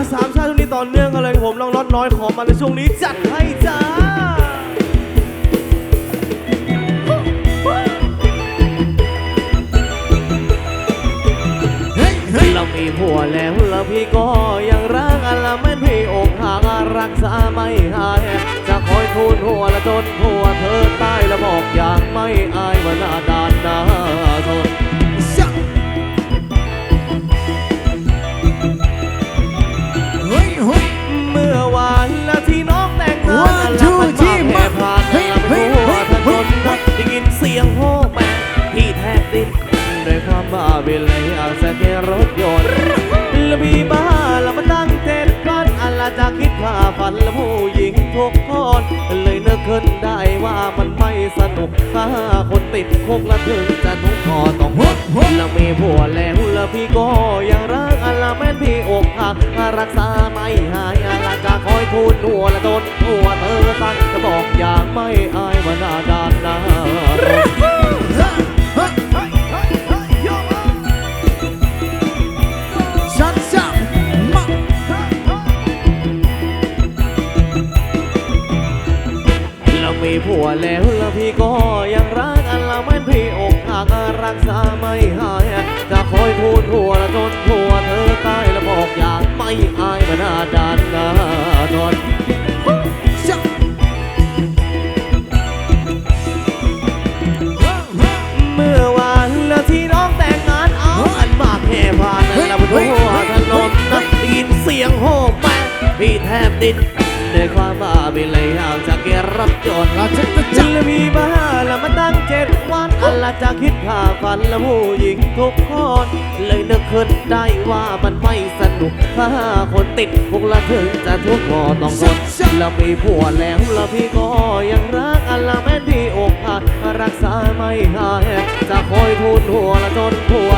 อาสามชาติช่วงนี้ต่อเนื่องกันเลยผมน้องรถน้อยขอมาในช่วงนี้จัดให้จ้าเรามีผัวแล้วแล้วพี่ก็ยังรักอันละแม่นพี่อกหักรักษาไม่หายจะคอยทูลหัวละจนหัวเธอตายแล้วบอกอย่างไม่ เลยอาจจะแค่รถยนต์แล้วพี่บ้าแล้วมาตั้งเจ็ดวันอันละจะคิดว่าฝันละผู้หญิงทุกคนเลยนึกขึ้นได้ว่ามันไม่สนุกถ้าคนติดคุกละถึงจะทุกข์คอต้องหดแล้วมีผัวแล้วแล้วพี่ก็ยังรักอันละแม่นพี่อกหักรักษาไม่หายอันละจะคอยทูลหัวละจนหัวเธอตั้งจะบอกอย่างไม่อายว่าหน้าด้านหน้า มีผัวแล้วแล้วพี่ก็ยังรักอันละแม่นพี่อกหักรักษาไม่หาย จะคอยทูลหัวละจนหัวเธอตายแล้วบอกอยางไม่อายว่าหน้าดานหน้าทนชะเมื่อวานแล้วที่น้องแต่งงานเอาอันมากแห่ผ่านนั่นละบนหัวถนนนะได้ยินเสียงโห่แม่พี่แทบติด ด้วยความบ้าไปเลยอยากจะเกรับจนเราจะจะจัจะงละมีบ้าละมาตั้งเจ็ดวันอันละจะคิดผ่าฝันละผู้หญิงทุกคนเลยนึกขึ้นได้ว่ามันไม่สนุกถ้าคนติดคุกละถึงจะทุกข์ก็ต้องทนแล้วมีผัวแล้วแล้วพี่ก็ยังรักอันละแม่นพี่อกหักรักษาไม่หายจะคอยทูลหัวละจนผัว